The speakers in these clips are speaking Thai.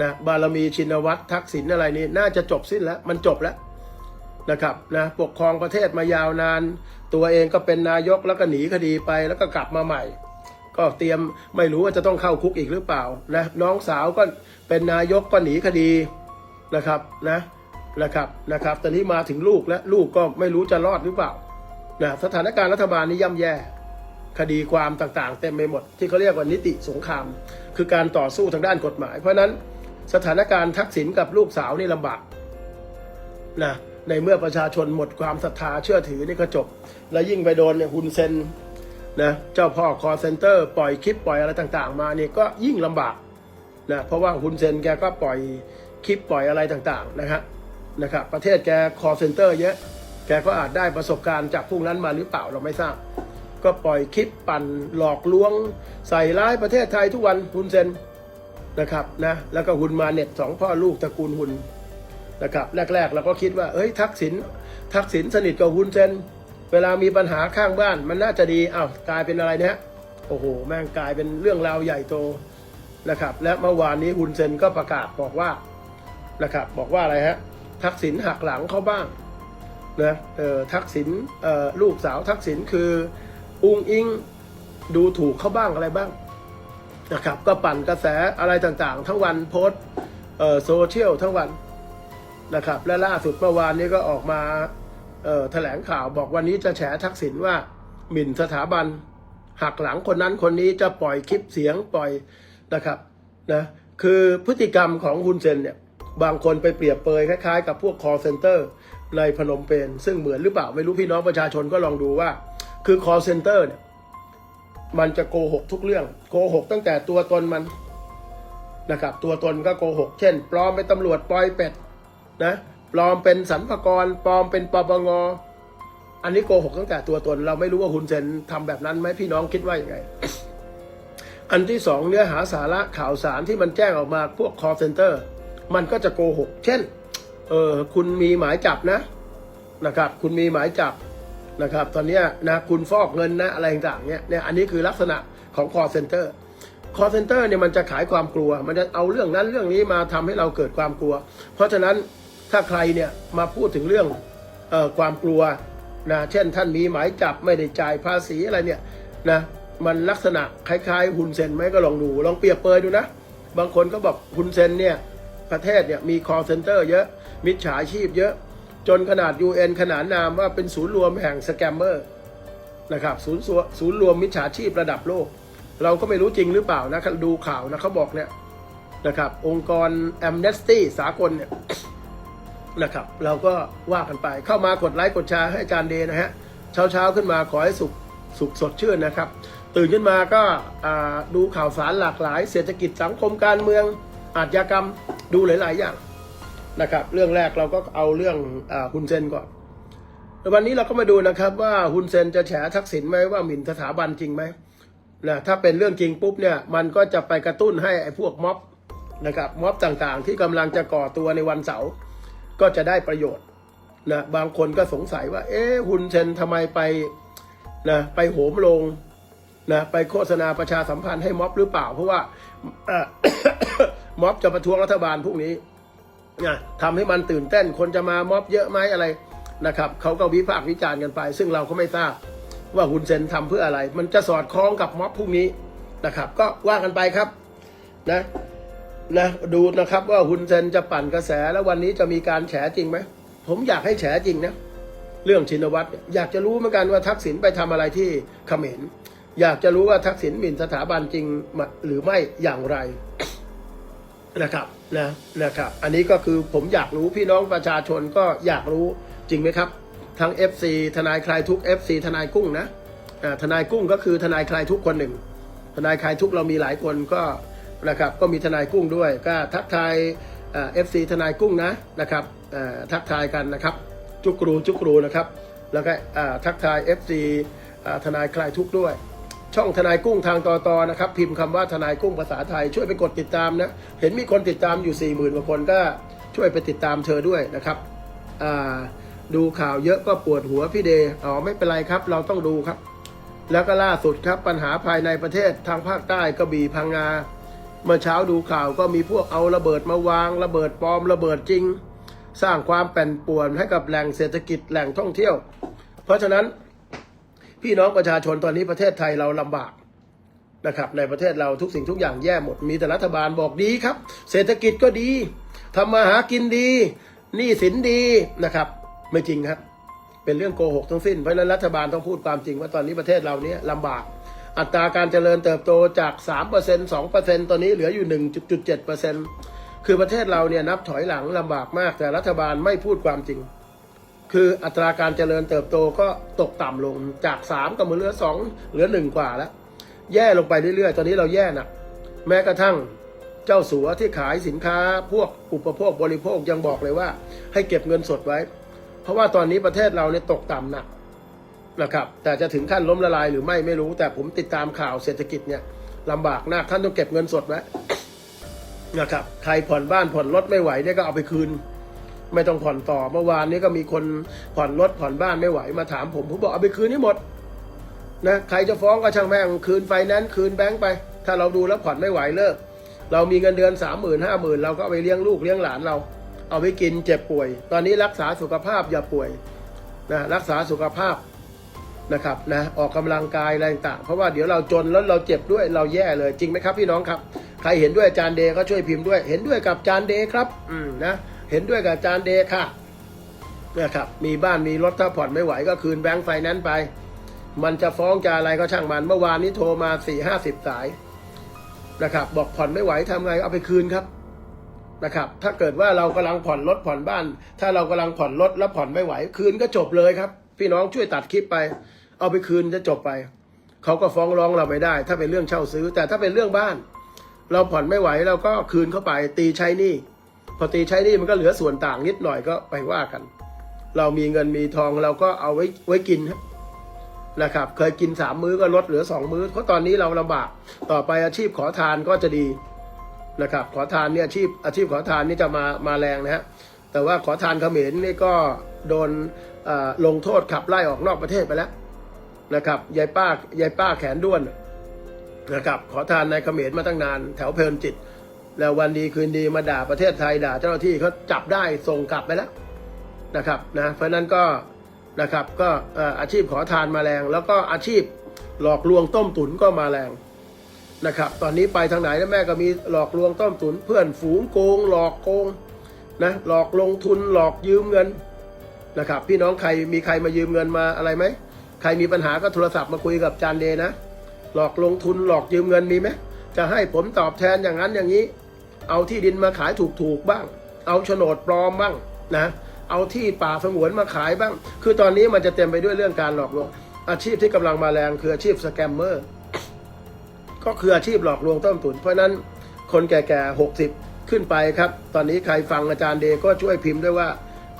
นะบารมีชินวัตรทักษิณอะไรนี่น่าจะจบสิ้นแล้วมันจบแล้วนะครับนะปกครองประเทศมายาวนาน ตัวเองก็เป็นนายกแล้วก็หนีคดีไปแล้วก็กลับมาใหม่ ก็เตรียมไม่รู้ว่าจะต้องเข้าคุกอีกหรือเปล่านะน้องสาวก็เป็นนายกก็หนีคดีนะครับนะนะครับนะครับตอนนี้มาถึงลูกแล้วลูกก็ไม่รู้จะรอดหรือเปล่านะสถานการณ์รัฐบาลนี้ย่ำแย่คดีความต่างๆ เต็มไปหมดที่เขาเรียกว่านิติสงคราม คือการต่อสู้ทางด้านกฎหมาย เพราะฉะนั้น สถานการณ์ทักษิณกับลูกสาวนี่ลำบากนะในเมื่อประชาชนหมดความศรัทธาเชื่อถือนี่ก็จบ แล้วยิ่งไปโดนเนี่ยฮุนเซนนะเจ้าพ่อคอเซนเตอร์ปล่อยคลิปปล่อยอะไรต่างๆ มาเนี่ยก็ยิ่งลำบากนะเพราะว่าฮุนเซนแกก็ปล่อยคลิปปล่อยอะไรต่างๆนะครับนะครับประเทศแกคอเซนเตอร์เยอะแกก็อาจได้ประสบการณ์จากพวกนั้นมาหรือเปล่าเราไม่ทราบ ก็ปล่อยคลิปปั่นหลอกลวง ใส่ร้ายประเทศไทยทุกวันฮุนเซน นะครับนะแล้วก็ฮุนมาเน็ตสองพ่อลูกตระกูลฮุนนะครับแรกๆเราก็คิดว่าเอ้ยทักษิณทักษิณสนิทกับฮุนเซนเวลามีปัญหาข้างบ้านมันน่าจะดีอ้าวกลายเป็นอะไรเนี่ยโอ้โหแม่งกลายเป็นเรื่องราวใหญ่โตนะครับ และเมื่อวานนี้ฮุนเซนก็ประกาศบอกว่านะครับบอกว่าอะไรฮะทักษิณหักหลังเขาบ้างนะเออทักษิณลูกสาวทักษิณคือ อุงอิงดูถูกเขาบ้างอะไรบ้าง นะครับ ก็ปั่นกระแสอะไรต่างๆ ทั้งวันโพสโซเชียลทั้งวันนะครับ และล่าสุดเมื่อวานนี้ก็ออกมาแถลงข่าวบอกวันนี้จะแฉทักษิณว่าหมิ่นสถาบันหักหลังคนนั้นคนนี้จะปล่อยคลิปเสียงปล่อยนะครับนะคือพฤติกรรมของฮุนเซนเนี่ยบางคนไปเปรียบเปรยคล้ายๆกับพวก call center ในพนมเปญซึ่งเหมือนหรือเปล่าไม่รู้พี่น้องประชาชนก็ลองดูว่า คือ call center เนี่ย มันจะโกหกทุกเรื่อง โกหกตั้งแต่ตัวตนมันนะครับ ตัวตนก็โกหก เช่น ปลอมเป็นตำรวจปลอยเป็ดนะปลอมเป็นสรรพากรปลอมเป็นปปงอันนี้โกหกตั้งแต่ตัวตน เราไม่รู้ว่าฮุนเซนทำแบบนั้นไหมพี่น้องคิดว่าอย่างไง อันที่สองเนื้อหาสาระข่าวสารที่มันแจ้งออกมาพวก call center มันก็จะโกหก เช่น เออคุณมีหมายจับนะนะครับ คุณมีหมายจับ นะครับ ตอนนี้นะคุณฟอกเงินนะอะไรต่างๆเนี่ยเนี่ยอันนี้คือลักษณะของ call center call center เนี่ยมันจะขายความกลัว มันจะเอาเรื่องนั้นเรื่องนี้มาทำให้เราเกิดความกลัว เพราะฉะนั้นถ้าใครเนี่ยมาพูดถึงเรื่องเอ่อความกลัวนะเช่นท่านมีหมายจับไม่ได้จ่ายภาษีอะไรเนี่ยนะมันลักษณะคล้ายๆฮุนเซนไหมก็ลองดู ลองเปรียบเปยดูนะ บางคนก็บอกฮุนเซนเนี่ยประเทศเนี่ยมี call center เยอะมิจฉาชีพเยอะ จนขนาด UN ขนานนามว่าเป็นศูนย์รวมแห่งสแกมเมอร์นะครับศูนย์ศูนย์รวมมิจฉาชีพระดับโลก เราก็ไม่รู้จริงหรือเปล่านะดูข่าวนะเขาบอกเนี่ยนะครับองค์กร Amnesty สากลเนี่ยนะครับเราก็ว่ากันไปเข้ามากดไลค์กดแชร์ให้อาจารย์เดนะฮะเช้าเช้าขึ้นมาขอให้สุขสุขสดชื่นนะครับ ตื่นขึ้นมาก็ดูข่าวสารหลากหลาย เศรษฐกิจสังคมการเมืองอาชญากรรมดูหลาย ๆ อย่าง นะครับ เรื่องแรกเราก็เอาเรื่องอฮุนเซนก่อนวันนี้เราก็มาดูนะครับว่าฮุนเซนจะแฉทักษิณไหมว่าหมิ่นสถาบันจริงไหมนะถ้าเป็นเรื่องจริงปุ๊บเนี่ยมันก็จะไปกระตุ้นให้ไอ้พวกม็อบนะครับม็อบต่างๆ ที่กำลังจะก่อตัวในวันเสาร์ก็จะได้ประโยชน์นะบางคนก็สงสัยว่า เอ๊ะฮุนเซนทำไมไปนะไปโหมลงนะไปโฆษณาประชาสัมพันธ์ให้ม็อบหรือเปล่า เพราะว่าม็อบจะประท้วงรัฐบาลพวกนี้ นะทำให้มันตื่นเต้นคนจะมาม็อบเยอะไหมอะไรนะครับเขาก็วิพากษ์วิจารณ์กันไป ซึ่งเราก็ไม่ทราบว่าฮุนเซนทำเพื่ออะไร มันจะสอดคล้องกับม็อบพวกนี้นะครับ ก็ว่ากันไปครับนะนะดูนะครับว่าฮุนเซนจะปั่นกระแสแล้ววันนี้จะมีการแฉจริงไหมผมอยากให้แฉจริงนะเรื่องชินวัตรอยากจะรู้เหมือนกันว่าทักษิณไปทำอะไรที่เขมรอยากจะรู้ว่าทักษิณหมิ่นสถาบันจริงหรือไม่อย่างไร นะครับนะนะครับ อันนี้ก็คือผมอยากรู้พี่น้องประชาชนก็อยากรู้จริงไหมครับ ทั้ง FC ทนายคลายทุก FC ทนายกุ้งนะทนายกุ้งก็คือทนายคลายทุกคนหนึ่ง ทนายคลายทุกเรามีหลายคนก็นะครับก็มีทนายกุ้งด้วย ก็ทักทายเอฟซีทนายกุ้งนะนะครับทักทายกันนะครับ จุกรูจุกรูนะครับ แล้วก็ทักทาย FC ทนายคลายทุกด้วย ช่องทนายกุ้งทางตอตอนะครับ พิมพ์คำว่าทนายกุ้งภาษาไทย ช่วยไปกดติดตามนะ เห็นมีคนติดตามอยู่4ี่หมื่นกว่าคนก็ช่วยไปติดตามเธอด้วยนะครับดูข่าวเยอะก็ปวดหัวพี่เดย์อ๋อไม่เป็นไรครับ เราต้องดูครับ แล้วก็ล่าสุดครับปัญหาภายในประเทศทางภาคใต้กระบี่พังงาเมื่อเช้าดูข่าวก็มีพวกเอาระเบิดมาวาง ระเบิดปลอมระเบิดจริง สร้างความแป่นป่วนให้กับแหล่งเศรษฐกิจแหล่งท่องเที่ยว เพราะฉะนั้น พี่น้องประชาชนตอนนี้ประเทศไทยเราลำบากนะครับในประเทศเราทุกสิ่งทุกอย่างแย่หมดมีแต่รัฐบาลบอกดีครับ เศรษฐกิจก็ดีทำมาหากินดีหนี้สินดีนะครับ ไม่จริงครับ เป็นเรื่องโกหกทั้งสิ้นเพราะฉะนั้นรัฐบาลต้องพูดความจริงว่าตอนนี้ประเทศเราเนี้ยลำบาก อัตราการเจริญเติบโตจาก 3% 2%ตอนนี้เหลืออยู่ 1.7%คือประเทศเราเนี่ยนับถอยหลังลำบากมากแต่รัฐบาลไม่พูดความจริง คืออัตราการเจริญเติบโตก็ตกต่ำลงจาก 3ก็มาเหลือ 2 เหลือ 1 กว่าแล้ว แย่ลงไปเรื่อยๆ ตอนนี้เราแย่หนักแม้กระทั่งเจ้าสัวที่ขายสินค้าพวกอุปโภคบริโภคยังบอกเลยว่า ให้เก็บเงินสดไว้ เพราะว่าตอนนี้ประเทศเราเนี่ยตกต่ำหนักนะครับแต่จะถึงขั้นล้มละลายหรือไม่ไม่รู้ แต่ผมติดตามข่าวเศรษฐกิจเนี่ยลำบากมากท่านต้องเก็บเงินสดไว้นะครับใครผ่อนบ้านผ่อนรถไม่ไหวเนี่ยก็เอาไปคืน ไม่ต้องผ่อนต่อเมื่อวานนี้ก็มีคนผ่อนรถผ่อนบ้านไม่ไหวมาถามผมผมบอกเอาไปคืนให้หมดนะใครจะฟ้องก็ช่างแม่งคืนไฟแนนซ์คืนแบงค์ไป ถ้าเราดูแล้วผ่อนไม่ไหวเลิก เรามีเงินเดือนสามหมื่นห้าหมื่นเราก็ไปเลี้ยงลูกเลี้ยงหลานเรา เอาไปกินเจ็บป่วย ตอนนี้รักษาสุขภาพอย่าป่วยนะรักษาสุขภาพนะครับนะออกกำลังกายอะไรต่างเพราะว่าเดี๋ยวเราจนแล้วเราเจ็บด้วยเราแย่เลยจริงไหมครับพี่น้องครับ ใครเห็นด้วยอาจารย์เดย์ก็ช่วยพิมพ์ด้วย เห็นด้วยกับอาจารย์เดย์ครับ อืมนะ เห็นด้วยกับอาจารย์เดค่ะนะครับมีบ้านมีรถถ้าผ่อนไม่ไหวก็คืนแบงค์ไฟแนนซ์ไป มันจะฟ้องจะอะไรก็ช่างมันเมื่อวานนี้โทรมาสี่ห้าสิบสายนะครับบอกผ่อนไม่ไหวทำไงเอาไปคืนครับนะครับ ถ้าเกิดว่าเรากำลังผ่อนรถผ่อนบ้าน ถ้าเรากำลังผ่อนรถแล้วผ่อนไม่ไหว คืนก็จบเลยครับ พี่น้องช่วยตัดคลิปไป เอาไปคืนจะจบไปเขาก็ฟ้องร้องเราไม่ได้ ถ้าเป็นเรื่องเช่าซื้อ แต่ถ้าเป็นเรื่องบ้าน เราผ่อนไม่ไหวเราก็คืนเข้าไปตีใช้หนี้ พอตีใช้นี้มันก็เหลือส่วนต่างนิดหน่อยก็ไปว่ากัน เรามีเงินมีทองเราก็เอาไว้ไว้กินนะครับ เคยกินสามมื้อก็ลดเหลือสองมื้อ เพราะตอนนี้เราลำบาก ต่อไปอาชีพขอทานก็จะดีนะครับ ขอทานเนี่ยอาชีพอาชีพขอทานนี่จะมามาแรงนะฮะ แต่ว่าขอทานเขมรนี่ก็โดนอ่อลงโทษขับไล่ออกนอกประเทศไปแล้วนะครับ ยายป้ายายป้าแขนด้วนนะครับ ขอทานในเขมรมาตั้งนาน แถวเพลินจิต แล้ววันดีคืนดีมาด่าประเทศไทยด่าเจ้าหน้าที่เขาจับได้ส่งกลับไปแล้วนะครับนะเพราะนั้นก็นะครับก็เอ่ออาชีพขอทานมาแรง แล้วก็อาชีพหลอกลวงต้มตุ๋นก็มาแรงนะครับตอนนี้ไปทางไหนนะแม่ก็มีหลอกลวงต้มตุ๋นเพื่อนฝูงโกง หลอกโกงนะหลอกลงทุนหลอกยืมเงินนะครับพี่น้องใครมีใครมายืมเงินมาอะไรไหมใครมีปัญหาก็โทรศัพท์มาคุยกับจานเดนะ หลอกลงทุนหลอกยืมเงินมีไหม จะให้ผมตอบแทนอย่างนั้นอย่างนี้ เอาที่ดินมาขายถูกๆบ้าง เอาโฉนดปลอมบ้างนะ เอาที่ป่าสงวนมาขายบ้าง คือตอนนี้มันจะเต็มไปด้วยเรื่องการหลอกลวง อาชีพที่กำลังมาแรงคืออาชีพสแกมเมอร์ ก็คืออาชีพหลอกลวงต้มตุ๋นเพราะนั้นคนแก่ๆหกสิบขึ้นไปครับ ตอนนี้ใครฟังอาจารย์เดย์ก็ช่วยพิมพ์ด้วยว่า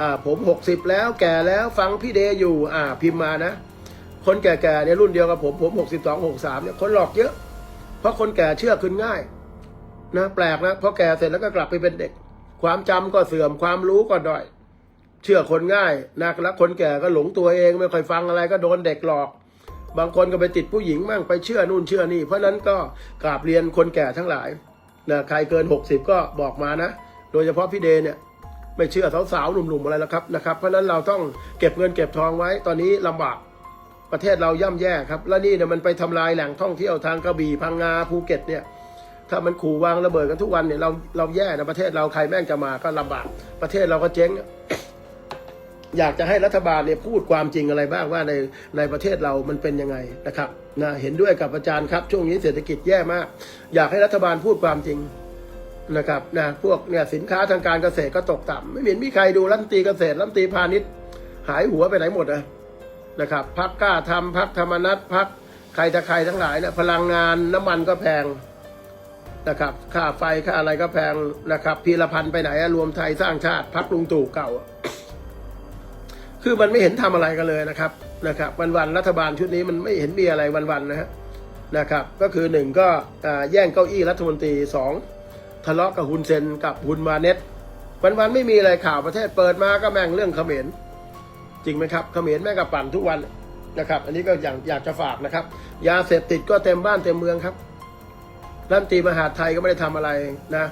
อ่าผมหกสิบแล้วแก่แล้วฟังพี่เดย์อยู่อ่าพิมพ์มานะ คนแก่ๆเนี่ยรุ่นเดียวกับผมผมหกสิบสองหกสามเนี่ยคนหลอกเยอะ เพราะคนแก่เชื่อขึ้นง่าย นะ แปลกนะพอแก่เสร็จแล้วก็กลับไปเป็นเด็ก ความจำก็เสื่อมความรู้ก็ด้อย เชื่อคนง่ายนะแล้วคนแก่ก็หลงตัวเองไม่ค่อยฟังอะไรก็โดนเด็กหลอก บางคนก็ไปติดผู้หญิงมั่งไปเชื่อนู่นเชื่อนี่ เพราะฉะนั้นก็กราบเรียนคนแก่ทั้งหลายนะใครเกิน 60 ก็บอกมานะ โดยเฉพาะพี่เดเนี่ยไม่เชื่อสาวๆหนุ่มๆอะไรแล้วครับนะครับ เพราะฉะนั้นเราต้องเก็บเงินเก็บทองไว้ตอนนี้ลำบาก ประเทศเราย่ำแย่ครับ และนี่เนี่ยมันไปทำลายแหล่งท่องเที่ยวทางกระบี่พังงาภูเก็ตเนี่ยถ้ามันขู่วางระเบิดกันทุกวันเนี่ยเราเราแย่นะประเทศเราใครแม่งจะมาก็ลำบากประเทศเราก็เจ๊ง อยากจะให้รัฐบาลเนี่ยพูดความจริงอะไรบ้างว่าในในประเทศเรามันเป็นยังไงนะครับนะเห็นด้วยกับอาจารย์ครับ ช่วงนี้เศรษฐกิจแย่มาก อยากให้รัฐบาลพูดความจริงนะครับนะพวกเนี่ยสินค้าทางการเกษตรก็ตกต่ำไม่เห็นมีใครดูรัฐมนตรีเกษตรรัฐมนตรีพาณิชย์ หายหัวไปไหนหมดอะ นะครับพักกล้าทำพักธรรมนัตพักใครจะใครทั้งหลายเนี่ยพลังงานน้ำมันก็แพงนะครับค่าไฟค่าอะไรก็แพงนะครับพีรพันธ์ไปไหนอะรวมไทยสร้างชาติพักลุงตู่เก่า คือมันไม่เห็นทำอะไรกันเลยนะครับนะครับ วันวันรัฐบาลชุดนี้มันไม่เห็นมีอะไรวันวันนะฮะนะครับ ก็คือหนึ่งก็แย่งเก้าอี้รัฐมนตรีสองทะเลาะกับฮุนเซนกับฮุนมาเน็ตวันวันไม่มีอะไรข่าวประเทศเปิดมาก็แม่งเรื่องเขมร จริงไหมครับเขมรแม่กับปั่นทุกวันนะครับ อันนี้ก็อยากอยากจะฝากนะครับ ยาเสพติดก็เต็มบ้านเต็มเมืองครับรัฐมนตรีมหาไทยก็ไม่ได้ทำอะไรนะ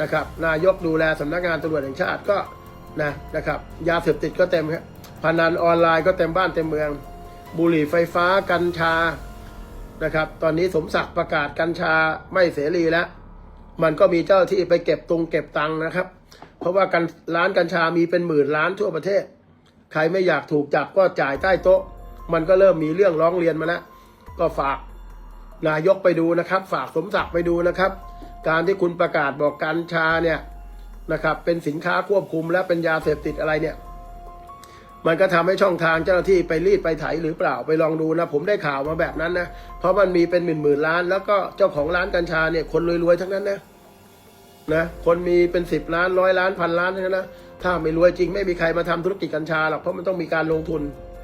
นะครับ นายกดูแลสำนักงานตำรวจแห่งชาติก็นะนะครับ ยาเสพติดก็เต็มครับพนันออนไลน์ก็เต็มบ้านเต็มเมือง บุหรี่ไฟฟ้ากัญชานะครับ ตอนนี้สมศักดิ์ประกาศกัญชาไม่เสรีแล้ว มันก็มีเจ้าที่ไปเก็บตุงเก็บตังค์นะครับ เพราะว่ากันร้านกัญชามีเป็นหมื่นล้านทั่วประเทศ ใครไม่อยากถูกจับก็จ่ายใต้โต๊ะ มันก็เริ่มมีเรื่องร้องเรียนมาแล้วก็ฝากนายกไปดูนะครับ ฝากสมศักดิ์ไปดูนะครับ การที่คุณประกาศบอกกัญชาเนี่ยนะครับ เป็นสินค้าควบคุมและเป็นยาเสพติดอะไรเนี่ย มันก็ทำให้ช่องทางเจ้าหน้าที่ไปรีดไปไถหรือเปล่าไปลองดูนะ ผมได้ข่าวมาแบบนั้นนะ เพราะมันมีเป็นหมื่นหมื่นล้าน แล้วก็เจ้าของร้านกัญชาเนี่ยคนรวยๆทั้งนั้นนะนะคนมีเป็นสิบล้านร้อยล้านพันล้านทั้งนั้นนะ ถ้าไม่รวยจริงไม่มีใครมาทำธุรกิจกัญชาหรอกเพราะมันต้องมีการลงทุน